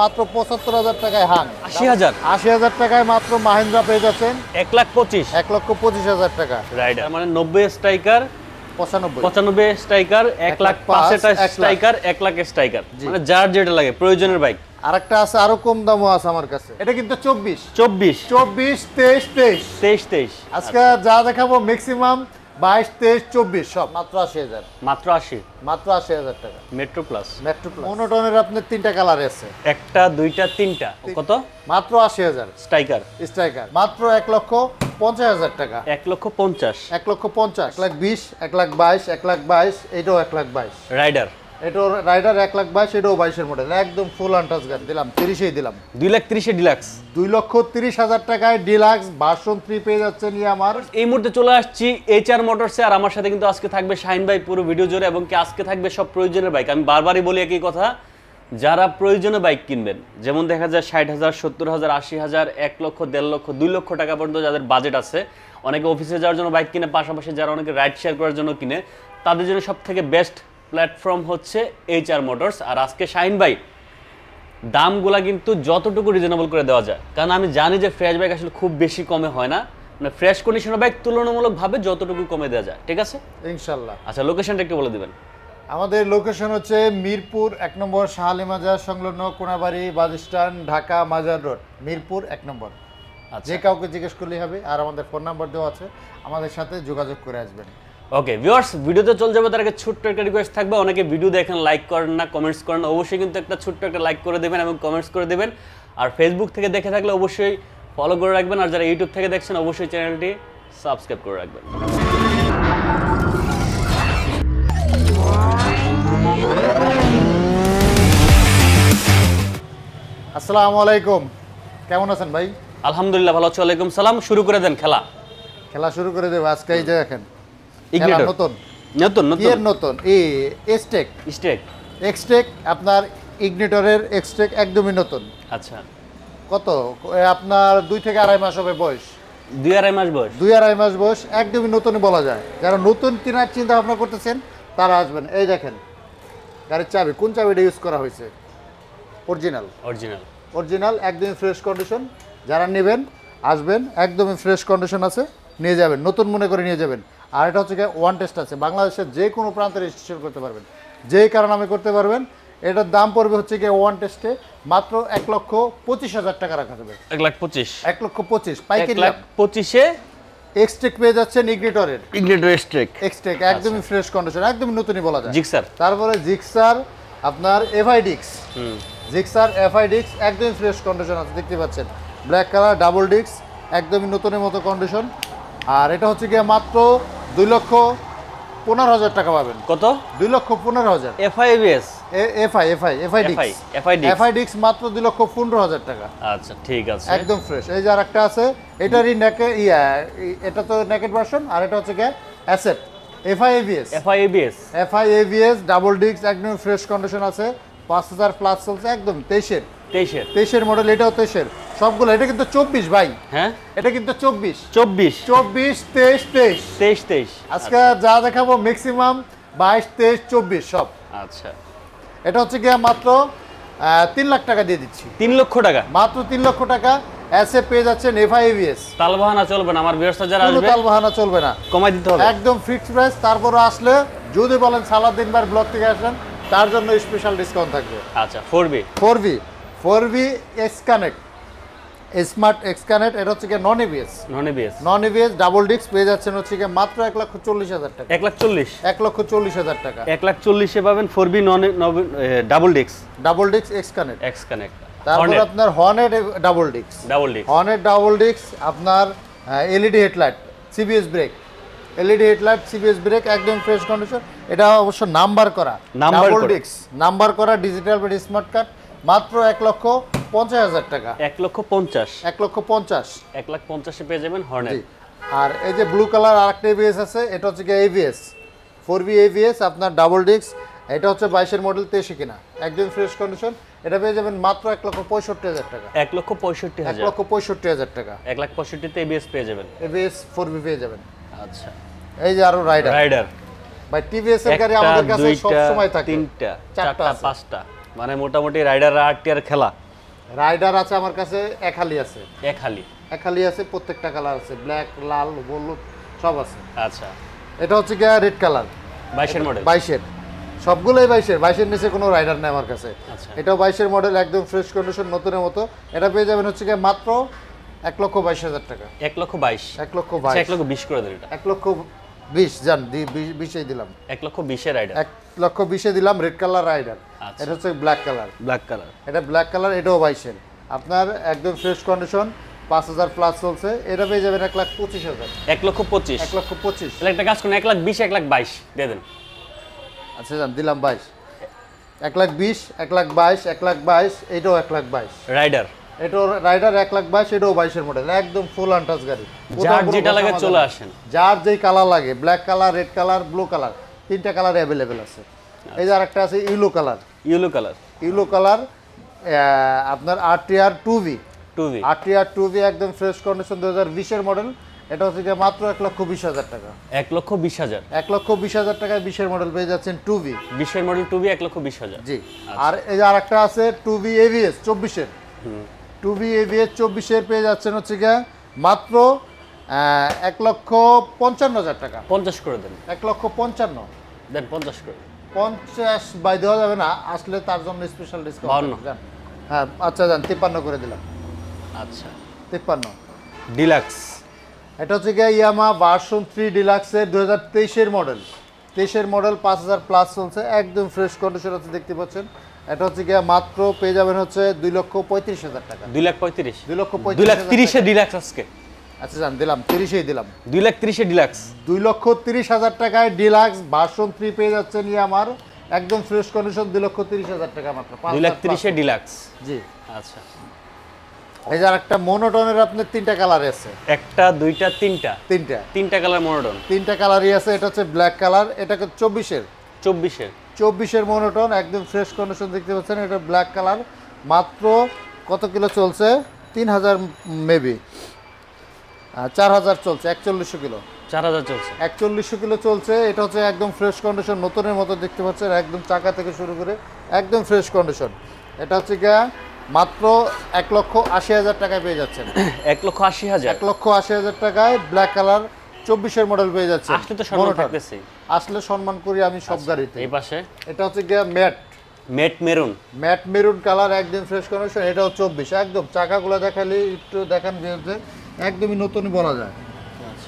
মাত্র পঁচাত্তর হাজার টাকায় হাং আশি হাজার? আশি হাজার টাকায় মাত্র মাহিন্দ্রা পেয়ে যাচ্ছেন। এক লাখ পঁচিশ। এক লক্ষ পঁচিশ হাজার টাকা। রাইডার মানে নব্বই স্ট্রাইকার পঁচানব্বই। স্ট্রাইকার এক লাখ পাঁচ, পাঁচটা লাখ। স্ট্রাইকার এক লাখ স্ট্রাইকার। মানে যার যেটা লাগে প্রয়োজনের বাইক। আরেকটা আছে আরও কম দামও আছে আমার কাছে। এটা কিন্তু চব্বিশ। চব্বিশ। চব্বিশ তেইশ তেইশ। তেইশ তেইশ। আজকে যা দেখাবো ম্যাক্সিমাম বাইশ তেইশ চব্বিশ সব মাত্র আশি হাজার। মাত্র আশি? মাত্র আশি হাজার টাকা। মেট্রো প্লাস মেট্রো মনোটনের আপনার তিনটা কালার আছে। একটা দুইটা তিনটা। কত? মাত্র আশি হাজার। স্ট্রাইকার স্ট্রাইকার মাত্র এক লক্ষ পঞ্চাশ হাজার টাকা। এক লক্ষ পঞ্চাশ। এক লক্ষ পঞ্চাশ এক লাখ বিশ এক লাখ বাইশ এক লাখ বাইশ এটাও এক লাখ বাইশ। রাইডার এটাও রাইডার এক লাখ বাইশ এটাও বাইশের মডেল একদম ফুল আন্টাস গান দিলাম তিরিশেই দিলাম। দুই লাখ ত্রিশে ডিলাক্স দুই লক্ষ তিরিশ হাজার টাকায় ডিলাক্স ভার্সন থ্রি পেয়ে যাচ্ছেন ইয়ে আমার। এই মুহূর্তে চলে আসছি এইচ আর মোটরসে আর আমার সাথে কিন্তু আজকে থাকবে শাহিন ভাই পুরো ভিডিও জুড়ে এবং কি আজকে থাকবে সব প্রয়োজনের বাইক আমি বারবারই বলি একই কথা যারা প্রয়োজনে বাইক কিনবেন যেমন দেখা যায় ষাট হাজার সত্তর হাজার আশি হাজার এক লক্ষ দেড় লক্ষ দুই লক্ষ টাকা পর্যন্ত যাদের বাজেট আছে অনেকে অফিসে যাওয়ার জন্য বাইক কিনে পাশাপাশি যারা অনেকে রাইড শেয়ার করার জন্য কিনে তাদের জন্য সব থেকে বেস্ট প্ল্যাটফর্ম হচ্ছে এইচ আর মোটরস আর আজকে শাহিন ভাই দামগুলা কিন্তু যতটুকু রিজনেবল করে দেওয়া যায়। কারণ আমি জানি যে ফ্রেশ বাইক আসলে খুব বেশি কমে হয় না। মানে ফ্রেশ কন্ডিশনের বাইক তুলনামূলকভাবে যতটুকু কমে দেওয়া যায়। ঠিক আছে? ইনশাল্লাহ। আচ্ছা লোকেশনটা একটু বলে দেবেন। আমাদের লোকেশন হচ্ছে মিরপুর এক নম্বর শাহালি মাজার সংলগ্ন কোনাবাড়ি বাস স্ট্যান্ড ঢাকা মাজার রোড। মিরপুর এক নম্বর। আচ্ছা। যে কাউকে জিজ্ঞেস করলেই হবে। আর আমাদের ফোন নাম্বার দেওয়া আছে। আমাদের সাথে যোগাযোগ করে আসবেন। ওকে ভিউয়ার্স ভিডিওতে চলে যাবে তার আগে ছোট্ট একটা রিকোয়েস্ট থাকবে। অনেকে ভিডিও দেখেন লাইক করেন না কমেন্টস করেন। অবশ্যই কিন্তু একটা ছোট্ট একটা লাইক করে দেবেন এবং কমেন্টস করে দেবেন। আর ফেসবুক থেকে দেখে থাকলে অবশ্যই ফলো করে রাখবেন আর যারা ইউটিউব থেকে দেখছেন অবশ্যই চ্যানেলটি সাবস্ক্রাইব করে রাখবেন। আসসালামু আলাইকুম। কেমন আছেন ভাই? আলহামদুলিল্লাহ ভালো আছি। ওয়ালাইকুম সালাম। শুরু করে দেন খেলা। খেলা শুরু করে দেবো আজকে এই যে দেখেন। ইগনিটর নতুন। নতুন নতুন। নতুন। এই এক্সটেক স্টেক এক্সটেক আপনার ইগনিটরের এক্সটেক একদমই নতুন। আচ্ছা। কত? আপনার দুই থেকে আড়াই মাস হবে বয়স। দুই আড়াই মাস বয়স। দুই আড়াই মাস বয়স একদমই নতুনই বলা যায়। যারা নতুন কেনার চিন্তা ভাবনা করতেছেন তারা আসবেন। এই দেখেন গাড়ির চাবি কোন চাবিটা ইউজ করা হয়েছে? অরিজিনাল অরিজিনাল অরিজিনাল একদমই ফ্রেশ কন্ডিশন যারা নেবেন আসবেন একদমই ফ্রেশ কন্ডিশন আছে নিয়ে যাবেন। নতুন মনে করে নিয়ে যাবেন। আর এটা হচ্ছে ওয়ান টেস্ট আছে। বাংলাদেশের যে কোনো প্রান্তে রেজিস্ট্রেশন করতে পারবেন। যেই কারণ আমি করতে পারবেন এটার দাম পড়বে হচ্ছে গিয়ে ওয়ান টেস্টে মাত্র এক লক্ষ পঁচিশ হাজার টাকা রাখা যাবে। এক লাখ পঁচিশ। এক লক্ষ পঁচিশ পাইকারি লাখ পঁচিশে এক্সটেক পেয়ে যাচ্ছেন ইগনিটরের ইগনিটর স্ট্রেক এক্সটেক একদমই ফ্রেশ কন্ডিশন একদমই নতুনই বলা যায়। জিক্সার তারপরে জিক্সার আপনার এফআইডিক্স হুম। জিক্সার এফআইডিক্স একদমই ফ্রেশ কন্ডিশন আছে দেখতে পাচ্ছেন। ব্ল্যাক কালার ডাবল ডিক্স একদমই নতুনের মতো কন্ডিশন আর এটা হচ্ছে গিয়ে মাত্র দুই লক্ষ পনেরো হাজার টাকা পাবেন। কত? দুই লক্ষ পনেরো হাজার। F I B S F I F I F I disc FI, FIDX F I disc মাত্র দুই লক্ষ পনেরো হাজার টাকা। আচ্ছা ঠিক আছে। একদম ফ্রেশ এই যে আর একটা আছে এটারই নেকে ইয়া এটা তো নেকেট ভার্সন আর এটা হচ্ছে গিয়ে asset F I A B S F I B S F I A B S double ডিক্স একদম ফ্রেশ কন্ডিশন আছে। পাঁচ হাজার প্লাস চলছে একদম তেইশের। তেইশের। তেইশের মডেল এটাও তেইশের। সবগুলো এটা কিন্তু চব্বিশ ভাই। হ্যাঁ? এটা কিন্তু চব্বিশ। চব্বিশ। চব্বিশ তেইশ তেইশ। তেইশ তেইশ। আজকে যা দেখাবো ম্যাক্সিমাম বাইশ তেইশ চব্বিশ সব। আচ্ছা। এটা হচ্ছে গিয়ে মাত্র তিন লাখ টাকা দিয়ে দিচ্ছি। তিন লক্ষ টাকা? মাত্র তিন লক্ষ টাকা। এসে পেয়ে যাচ্ছেন এফআই এভিএস তালবাহানা চলবে না আমার ব্যবসা যারা আসবে তাল বাহানা চলবে না। কমাই দিতে হবে। একদম ফিক্সড প্রাইস তারপরে আসলে যদি বলেন সালাদিন বার ব্লক থেকে আসেন তার জন্য স্পেশাল ডিসকাউন্ট থাকবে। আচ্ছা four B four V four B X connect. Smart X connect এটা হচ্ছে non A B S non A B S non A B S double disc পেয়ে যাচ্ছেন হচ্ছে গিয়ে মাত্র এক লক্ষ চল্লিশ হাজার টাকা। এক লাখ চল্লিশ। এক লক্ষ চল্লিশ হাজার টাকা। এক লাখ চল্লিশে পাবেন ফোর বি নন ডাবল ডিক্স double disc X connect. X connect. তারপর আপনার হর্নেট ডাবল ডিস্ক ডাবল ডিক্স হর্নেট ডাবল ডিস্ক আপনার L E D headlight C B S brake L E D headlight C B S brake একদম fresh condition এটা অবশ্য number করা। Double disc number করা digital smart card মাত্র এক লক্ষ পঞ্চাশ হাজার টাকা। এক লক্ষ পঞ্চাশ। এক লক্ষ পঞ্চাশ। এক লাখ পঞ্চাশে পেয়ে যাবেন হর্নেট আর এই যে ব্লু কালার আরেকটা এভিএস আছে এটা হচ্ছে গিয়ে A B S four B A B S আপনার ডাবল ডিস্ক এটা হচ্ছে বাইশের মডেল তেইশে কিনা। একদম ফ্রেশ কন্ডিশন এটা পেয়ে যাবেন মাত্র এক লক্ষ পঁয়ষট্টি হাজার টাকা। এক লক্ষ পঁয়ষট্টি এক লক্ষ পঁয়ষট্টি হাজার টাকা। এক লাখ পঁয়ষট্টিতে এবিএস পেয়ে যাবেন। এভিএস ফোর বি পেয়ে যাবেন। আচ্ছা। এই যে আরও রাইডার রাইডার ভাই টিভিএস এর গাড়ি একটা আমাদের কাছে সব সময় থাকে। তিনটা চারটা পাঁচটা। মানে মোটামুটি রাইডার আট টিয়ার খেলা। রাইডার আছে আমার কাছে এক হালি আছে। এক হালি। এক হালি আছে প্রত্যেকটা কালার আছে ব্ল্যাক লাল হলুদ সব আছে। আচ্ছা। এটা হচ্ছে গিয়া রেড কালার। বাইশের মডেল বাইশের। সবগুলোই বাইশের। বাইশের নিচে কোনো রাইডার নেই আমার কাছে। আচ্ছা। এটাও বাইশের মডেল একদম ফ্রেশ কন্ডিশন নতুনের মতো। এটা পেয়ে যাবেন হচ্ছে গিয়ে মাত্র এক লক্ষ বাইশ হাজার টাকা। এক লক্ষ বাইশ। এক লক্ষ আচ্ছা, বাইশ এক লক্ষ বিশ করে দেন এটা। এক লক্ষ বিশ জান দি- বিশ- দিলাম। এক লক্ষ বিশের রাইডার এক লক্ষ বিশে দিলাম রেড কালার রাইডার। এটা হচ্ছে ব্ল্যাক কালার ব্ল্যাক কালার এটা ব্ল্যাক কালার এটাও বাইশের। আপনার একদম ফ্রেশ কন্ডিশন পাঁচ হাজার প্লাস চলছে এটা পেয়ে যাবেন এক লাখ পঁচিশ হাজার। এক লক্ষ পঁচিশ। এক লক্ষ পঁচিশ। একটা কাজ করুন এক লাখ বিশ এক লাখ বাইশ দিয়ে দেন। আচ্ছা যান দিলাম বাইশ। এক লাখ বিশ এক লাখ বাইশ এক লাখ বাইশ এটাও এক লাখ বাইশ। রাইডার এটাও রাইডার এক লাখ বাইশ এটাও বাইশের মডেল একদম ফুল আনটাচ গাড়ি। যার যেটা লাগে চলে। আসেন। যার যেই কালার লাগে black colour red colour blue colour তিনটা কালার অ্যাভেলেবেল আছে। এই যে আরেকটা আছে yellow colour yellow colour yellow colour আপনার R T R two V two V R T R two V একদম ফ্রেশ কন্ডিশন দু হাজার বিশের মডেল এটা হচ্ছে গিয়ে মাত্র এক লক্ষ বিশ হাজার টাকা। এক লক্ষ বিশ হাজার। এক লক্ষ বিশ হাজার টাকায় বিশের মডেল পেয়ে যাচ্ছেন টু ভি বিশের মডেল টু ভি এক লক্ষ বিশ হাজার। জি। আর এই যে আরেকটা আছে two B A B S চব্বিশের। Two B A B S চব্বিশের পেয়ে যাচ্ছেন হচ্ছে গিয়ে মাত্র এক লক্ষ পঞ্চান্ন হাজার টাকা। পঞ্চাশ করে দেন। এক লক্ষ পঞ্চান্ন। দেন পঞ্চাশ করে। দেন। পঞ্চাশ বাই দেওয়া যাবে না আসলে তার জন্য স্পেশাল ডিসকাউন্ট। হ্যাঁ আচ্ছা যান তিপ্পান্ন করে দিলাম। আচ্ছা। তিপ্পান্ন। ডিলাক্স। এটা হচ্ছে গিয়ে ইয়ামা ভার্সন থ্রি ডিলাক্সের দু হাজার তেইশের মডেল তেইশের মডেল পাঁচ হাজার প্লাস চলছে একদম ফ্রেশ কন্ডিশন আছে দেখতে পাচ্ছেন। এটা হচ্ছে গিয়ে মাত্র পেয়ে যাবেন হচ্ছে দুই লক্ষ পঁয়ত্রিশ হাজার টাকা। দুই লাখ পঁয়ত্রিশ? দুই লক্ষ দুই লাখ তিরিশে। ডিলাক্স আজকে। আচ্ছা যান দিলাম তিরিশেই দিলাম। দুই লাখ তিরিশে ডিলাক্স। দুই লক্ষ তিরিশ হাজার টাকায় ডিলাক্স ভার্সন থ্রি পেয়ে যাচ্ছেন ইয়ামার একদম ফ্রেশ কন্ডিশন দুই লক্ষ তিরিশ হাজার টাকা মাত্র। দুই লাখ তিরিশে ডিলাক্স। জি। আচ্ছা। এই যে একটা মনোটনের আপনার তিনটা কালার আছে। একটা দুইটা তিনটা? তিনটা। তিনটা কালার মনোডন তিনটা কালারই আছে এটা হচ্ছে ব্ল্যাক কালার এটাকে চব্বিশের। চব্বিশের। চব্বিশের মনোটন একদম ফ্রেশ কন্ডিশন দেখতে পাচ্ছেন এটা ব্ল্যাক কালার মাত্র কত কিলো চলছে? তিন হাজার মেবি চার হাজার চলছে একচল্লিশশো কিলো। চার হাজার চলছে। একচল্লিশশো কিলো চলছে এটা হচ্ছে একদম ফ্রেশ কন্ডিশন নতুনের মতো দেখতে পাচ্ছেন একদম চাকা থেকে শুরু করে একদম ফ্রেশ কন্ডিশন এটা হচ্ছে গিয়া মাত্র এক লক্ষ আশি হাজার টাকায় পেয়ে যাচ্ছেন। এক লক্ষ আশি হাজার। এক লক্ষ আশি হাজার টাকায় ব্ল্যাক কালার চব্বিশের মডেল পেয়ে যাচ্ছে। আসলে তো সম্মান থাকতেছে। আসলে সম্মান করি আমি সব গাড়িতে। এই পাশে? এটা হচ্ছে গিয়া matte. Matte maroon. Matte maroon colour একদম ফ্রেশ কন্ডিশন এটাও চব্বিশ। একদম চাকাগুলো দেখালে একটু দেখান যে একদমই নতুনই বলা যায়।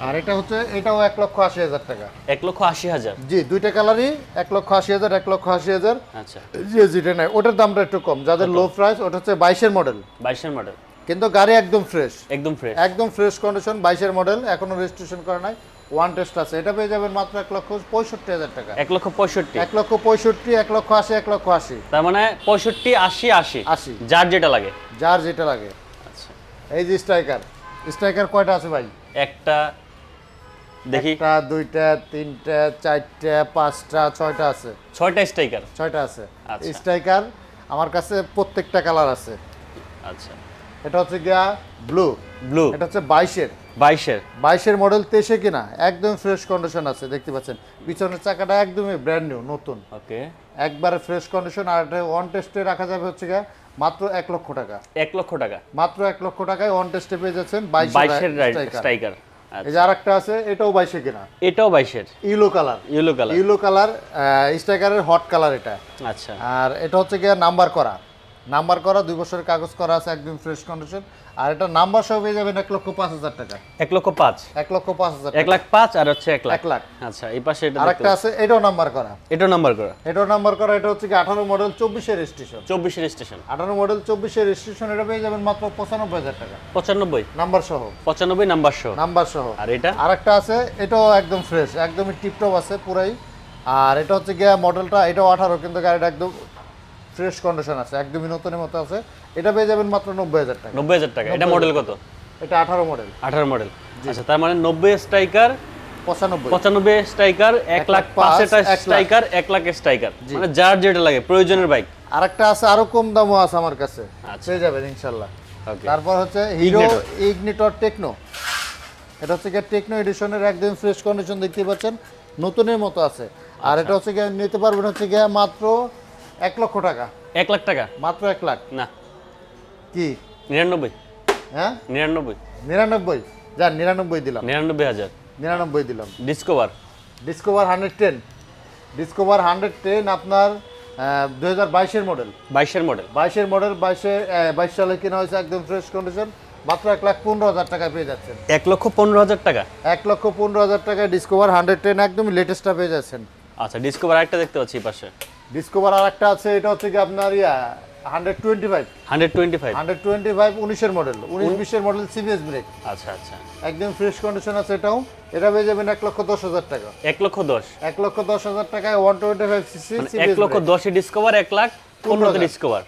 আর এটা হচ্ছে এটাও এক লক্ষ আশি হাজার টাকা। এক লক্ষ আশি হাজার? জি দুইটা কালারই এক লক্ষ আশি হাজার এক লক্ষ আশি হাজার। আচ্ছা। জি যেটা নাই। ওটার দামটা একটু কম। যাদের লো প্রাইস ওটা হচ্ছে বাইশের মডেল বাইশের মডেল কিন্তু গাড়ি একদম ফ্রেশ একদম ফ্রেশ একদম ফ্রেশ কন্ডিশন বাইশের মডেল এখনও রেজিস্ট্রেশন করা নাই। ওয়ান টেস্ট আছে। এটা পেয়ে যাবেন মাত্র এক লক্ষ পঁয়ষট্টি হাজার টাকা। এক লক্ষ পঁয়ষট্টি। এক লক্ষ পঁয়ষট্টি এক লক্ষ আশি এক লক্ষ আশি। তার মানে পঁয়ষট্টি আশি আশি। আশি। যার যেটা লাগে। যার যেটা লাগে। আচ্ছা। এই যে স্ট্রাইকার স্ট্রাইকার কয়টা আছে ভাই? একটা দেখি। একটা দুইটা তিনটা চারটা পাঁচটা ছয়টা আছে। ছয়টা স্ট্রাইকার ছয়টা আছে। আচ্ছা। স্ট্রাইকার আমার কাছে প্রত্যেকটা কালার আছে। আচ্ছা। এটা হচ্ছে গিয়া ব্লু ব্লু এটা হচ্ছে বাইশের। বাইশের। বাইশের মডেল তেইশে কিনা? একদম ফ্রেশ কন্ডিশন আছে দেখতে পাচ্ছেন। পিছনের চাকাটা একদমই ব্র্যান্ড নিউ নতুন। ওকে একবারে ফ্রেশ কন্ডিশন আর এটা ওয়ান টেস্টে রাখা যাবে হচ্ছে গিয়া মাত্র এক লক্ষ টাকা। এক লক্ষ টাকা। মাত্র এক লক্ষ টাকায় ওয়ান টেস্টে পেয়ে যাচ্ছেন বাইশের স্ট্রাইকার এই যে আরেকটা আছে এটাও বাইশে কিনা? এটাও বাইশের। Yellow colour yellow colour yellow colour স্ট্রাইকারের hot colour এটা। আচ্ছা। আর এটা হচ্ছে গিয়ে নাম্বার করা। নাম্বার করা দুই বছরের কাগজ করা আছে একদম ফ্রেশ কন্ডিশন আর এটা নাম্বার সহ পেয়ে যাবেন এক লক্ষ পাঁচ হাজার টাকা। এক লক্ষ পাঁচ? এক লক্ষ পাঁচ হাজার এক লাখ পাঁচ আর হচ্ছে এক লাখ। এক লাখ। আচ্ছা এই পাশে এটা আরেকটা আছে এটাও নাম্বার করা। এটাও নাম্বার করা। এটাও নাম্বার করা এটা হচ্ছে কি আঠারো মডেল চব্বিশের রেজিস্ট্রেশন চব্বিশের স্টেশন আঠারো মডেল চব্বিশের রেজিস্ট্রেশন এটা পেয়ে যাবেন মাত্র পঁচানব্বই হাজার টাকা। পঁচানব্বই? নাম্বার সহ। পঁচানব্বই নাম্বার সহ। নাম্বার সহ। আর এটা? আরেকটা আছে এটাও একদম ফ্রেশ একদমই টিপটপ আছে পুরাই। আর এটা হচ্ছে গিয়া মডেলটা এটাও আঠারো কিন্তু গাড়িটা একদম ফ্রেশ কন্ডিশন আছে একদমই নতুনের মতো আছে। এটা পেয়ে যাবেন মাত্র নব্বই হাজার টাকা। নব্বই হাজার টাকা। এটা মডেল কত? এটা আঠারো মডেল আঠারো মডেল আচ্ছা তার মানে নব্বই স্ট্রাইকার পঁচানব্বই। স্ট্রাইকার এক লাখ পাঁচ। স্ট্রাইকার এক লাখ স্ট্রাইকার। মানে যার যেটা লাগে প্রয়োজনের বাইক। আরেকটা আছে আরও কম দামও আছে আমার কাছে। আচ্ছা। পেয়ে যাবেন ইনশাল্লাহ। ওকে। তারপর হচ্ছে হিরো ইগনিটর টেকনো এটা হচ্ছে গিয়ে টেকনো এডিশনের একদম ফ্রেশ কন্ডিশন দেখতে পাচ্ছেন। নতুনের মতো আছে। আর এটা হচ্ছে গিয়ে নিতে পারবেন হচ্ছে গিয়ে মাত্র এক লক্ষ টাকা। এক লাখ টাকা? মাত্র এক লাখ? না। কি? নিরানব্বই। হ্যাঁ? নিরানব্বই। নিরানব্বই? যান নিরানব্বই দিলাম। নিরানব্বই হাজার। নিরানব্বই দিলাম। Discover discover hundred ten discover hundred ten আপনার দু হাজার বাইশের মডেল বাইশের মডেল বাইশের মডেল বাইশে বাইশ সালে কেনা হয়েছে একদম ফ্রেশ কন্ডিশন মাত্র এক লাখ পনেরো হাজার টাকায় পেয়ে যাচ্ছেন। এক লক্ষ পনেরো হাজার টাকা? এক লক্ষ পনেরো হাজার টাকায় ডিসকভার হান্ড্রেড টেন একদম লেটেস্টটা পেয়ে যাচ্ছেন। আচ্ছা ডিসকভার আরেকটা দেখতে পাচ্ছি পাশে। ডিসকভার আর একটা আছে এটা হচ্ছে কি আপনার ইয়া hundred twenty five hundred twenty five hundred twenty five উনিশের মডেল উনিশ বিশের মডেল সিবিএস ব্রেক আচ্ছা আচ্ছা। একদম ফ্রেশ কন্ডিশন আছে এটাও। এটা পেয়ে যাবেন এক লক্ষ দশ হাজার টাকা। এক লক্ষ দশ। এক লক্ষ দশ হাজার টাকায় ওয়ান টোয়েন্টি ফাইভ সিসি এক লক্ষ দশে ডিসকভার এক লাখ পনেরোতে ডিসকভার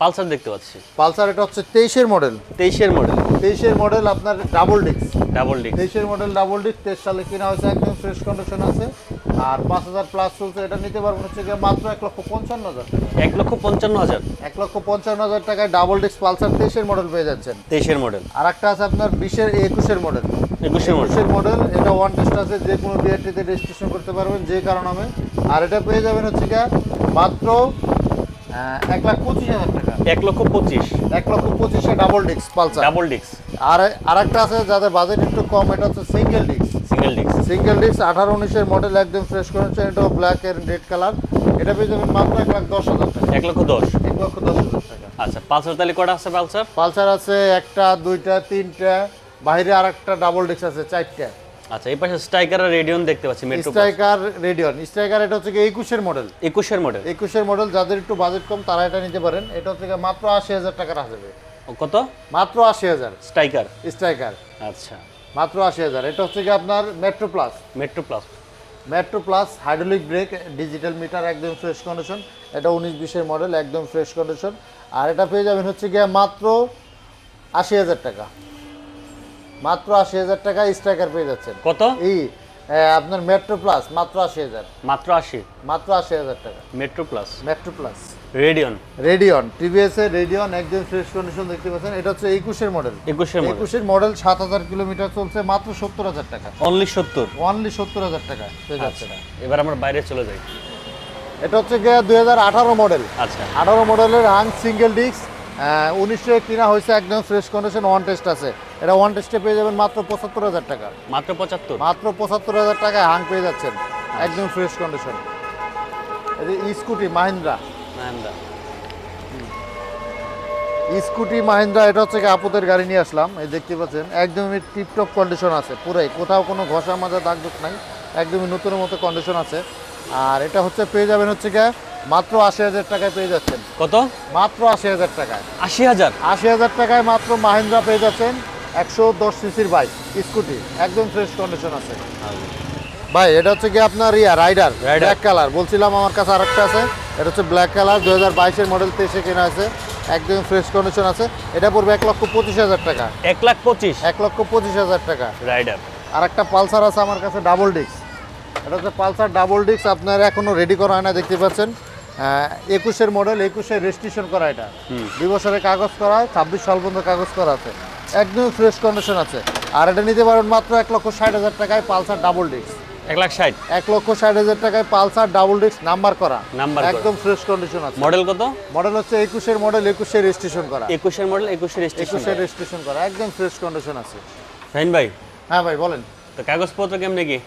পালসার দেখতে পাচ্ছি। পালসার এটা হচ্ছে তেইশের মডেল তেইশের মডেল তেইশের মডেল আপনার ডাবল ডিস্ক ডাবল ডিস্ক তেইশের মডেল ডাবল ডিস্ক তেইশ সালে কেনা হয়েছে একদম ফ্রেশ কন্ডিশন আছে। আর পাঁচ হাজার প্লাস চলছে এটা নিতে পারবেন হচ্ছে গিয়ে মাত্র এক লক্ষ পঞ্চান্ন হাজার এক লক্ষ পঞ্চান্ন হাজার। এক লক্ষ পঞ্চান্ন হাজার টাকায় ডাবল ডিস্ক পালসার তেইশের মডেল পেয়ে যাচ্ছেন। তেইশের মডেল আর একটা আছে আপনার বিশের একুশের মডেল একুশের মডেল মডেল এটা ওয়ান টেস্ট আছে যে কোনো বিআরটিতে রেজিস্ট্রেশন করতে পারবেন যে কারণ হবে আর এটা পেয়ে যাবেন হচ্ছে গিয়ে মাত্র এক লাখ পঁচিশ হাজার টাকা। এক লক্ষ পঁচিশ। এক লক্ষ পঁচিশে double disc Pulsar double disc আর আরেকটা আছে যাদের বাজেট একটু কম এটা হচ্ছে single disc single disc single disc আঠারো উনিশের মডেল একদম ফ্রেশ করেছে এটাও ব্ল্যাক এর রেড কালার এটা পেয়ে যাবেন মাত্র এক লাখ দশ হাজার টাকা। এক লক্ষ দশ। এক লক্ষ দশ হাজার টাকা। আচ্ছা পালসার তাহলে কটা আছে পালসার? পালসার আছে একটা দুইটা তিনটা বাইরে আর একটা ডাবল ডিস্ক আছে চারটা। আচ্ছা এই পাশে স্ট্রাইকার আর রেডিয়ন দেখতে পাচ্ছি মেট্রো স্ট্রাইকার রেডিয়ন স্ট্রাইকার এটা হচ্ছে গিয়ে একুশের মডেল একুশের মডেল একুশের মডেল যাদের একটু বাজেট কম তারা এটা নিতে পারেন। এটা হচ্ছে মাত্র আশি হাজার টাকা রাখা যাবে কত? মাত্র আশি হাজার। স্ট্রাইকার স্ট্রাইকার আচ্ছা। মাত্র আশি হাজার। এটা হচ্ছে গিয়ে আপনার metro plus metro plus metro plus hydraulic brake digital meter একদম ফ্রেশ কন্ডিশন এটা উনিশ বিশের মডেল একদম ফ্রেশ কন্ডিশন আর এটা পেয়ে যাবেন হচ্ছে গিয়ে মাত্র আশি হাজার টাকা। মাত্র আশি হাজার টাকা স্ট্রাইকার পেয়ে যাচ্ছেন। কত? এই আপনার মেট্রো প্লাস মাত্র আশি হাজার। মাত্র আশি। মাত্র আশি হাজার টাকা। Metro plus metro plus Radeon Radeon T V S এর রেডিয়ন একদম ফ্রেশ কন্ডিশন দেখতে পাচ্ছেন। এটা হচ্ছে একুশের মডেল একুশের মডেল একুশের মডেল সাত হাজার কিলোমিটার চলছে মাত্র সত্তর হাজার টাকা। অনলি সত্তর। ওনলি সত্তর হাজার টাকা। পেয়ে যাচ্ছে আচ্ছা এবার আমরা বাইরে চলে যাই। এটা হচ্ছে গিয়ে দুই হাজার আঠারো মডেল আচ্ছা। আঠারো মডেলের হাং সিঙ্গেল ডিস্ক উনিশশো কিনা হয়েছে একদম ফ্রেশ কন্ডিশন ওয়ান টেস্ট আছে। এটা ওয়ান টেস্টে পেয়ে যাবেন মাত্র পঁচাত্তর হাজার টাকা। মাত্র পঁচাত্তর। মাত্র পঁচাত্তর হাজার টাকায় হাং পেয়ে যাচ্ছেন। একদম ফ্রেশ কন্ডিশন এই স্কুটি মাহেন্দ্রা স্কুটি মাহিন্দ্রা এটা হচ্ছে কি আপুদের গাড়ি নিয়ে আসলাম। এই দেখতে পাচ্ছেন একদমই টিপটপ কন্ডিশন আছে পুরাই। কোথাও কোনো ঘষা মাজা দাগ দুঃখ নাই একদমই নতুনের মতো কন্ডিশন আছে। আর এটা হচ্ছে পেয়ে যাবেন হচ্ছে গিয়ে মাত্র আশি হাজার টাকায় পেয়ে যাচ্ছেন। কত? মাত্র আশি হাজার টাকায়। আশি হাজার? আশি হাজার টাকায় মাত্র মাহিন্দ্রা পেয়ে যাচ্ছেন একশো দশ সিসির বাইক স্কুটি। একদম ফ্রেশ কন্ডিশন আছে। ভাই এটা হচ্ছে কি আপনার ইয়া রাইডার। ব্ল্যাক কালার বলছিলাম আমার কাছে আরেকটা আছে। এটা হচ্ছে ব্ল্যাক কালার দু হাজার বাইশের মডেল তেইশে কেনা আছে। একদম ফ্রেশ কন্ডিশন আছে। এটা পড়বে এক লক্ষ পঁচিশ হাজার টাকা। এক লাখ পঁচিশ? এক লক্ষ পঁচিশ হাজার টাকা। রাইডার আর একটা পালসার আছে আমার কাছে ডাবল ডিস্ক এটা হচ্ছে পালসার ডাবল ডিস্ক আপনার এখনও রেডি করা হয় না দেখতে পাচ্ছেন। একুশের মডেল একুশে রেজিস্ট্রেশন করা এটা। দুই বছরের কাগজ করা ছাব্বিশ সাল পর্যন্ত কাগজ করা আছে। একদম ফ্রেশ কন্ডিশন আছে। আর এটা নিতে পারেন মাত্র এক লক্ষ ষাট হাজার টাকায় পালসার ডাবল ডিস্ক এক লাখ ষাট। এক লক্ষ ষাট হাজার টাকায় পালসার ডাবল ডিস্ক নাম্বার করা। নাম্বার একদম ফ্রেশ কন্ডিশন আছে। মডেল কত? মডেল হচ্ছে একুশের মডেল একুশে রেজিস্ট্রেশন করা। একুশের মডেল স্টেশন একুশে রেজিস্ট্রেশন করা একদম ফ্রেশ কন্ডিশন আছে। ফাইন ভাই। হ্যাঁ ভাই বলেন। তো কাগজপত্র কেমনে কি?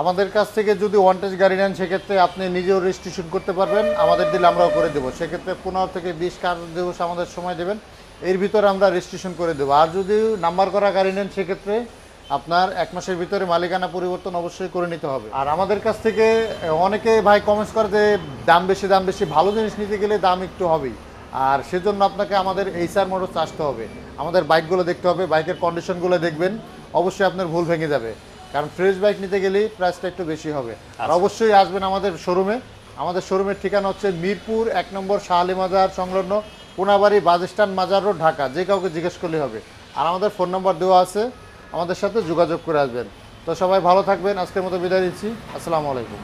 আমাদের কাছ থেকে যদি ওয়ান্টেজ গাড়ি নেন সেক্ষেত্রে আপনি নিজেও রেজিস্ট্রেশন করতে পারবেন। আমাদের দিলে আমরাও করে দেবো। সেক্ষেত্রে পনেরো থেকে বিশ কার দিবস আমাদের সময় দেবেন। এর ভিতরে আমরা রেজিস্ট্রেশন করে দেবো। আর যদি নাম্বার করা গাড়ি নেন সেক্ষেত্রে আপনার এক মাসের ভিতরে মালিকানা পরিবর্তন অবশ্যই করে নিতে হবে। আর আমাদের কাছ থেকে অনেকে ভাই কমেন্টস করে যে দাম বেশি দাম বেশি ভালো জিনিস নিতে গেলে দাম একটু হবেই। আর সেজন্য আপনাকে আমাদের এইচআর মোটরস আসতে হবে। আমাদের বাইকগুলো দেখতে হবে বাইকের কন্ডিশনগুলো দেখবেন অবশ্যই আপনার ভুল ভেঙে যাবে। কারণ ফ্রেশ বাইক নিতে গেলেই প্রাইসটা একটু বেশি হবে। আর অবশ্যই আসবেন আমাদের শোরুমে আমাদের শোরুমের ঠিকানা হচ্ছে মিরপুর এক নম্বর শাহালি মাজার সংলগ্ন Konabari bus stand Mazar road Dhaka. যে কাউকে জিজ্ঞেস করলে হবে। আর আমাদের ফোন নম্বর দেওয়া আছে আমাদের সাথে যোগাযোগ করে আসবেন। তো সবাই ভালো থাকবেন। আজকের মতো বিদায় দিচ্ছি আসসালামু আলাইকুম।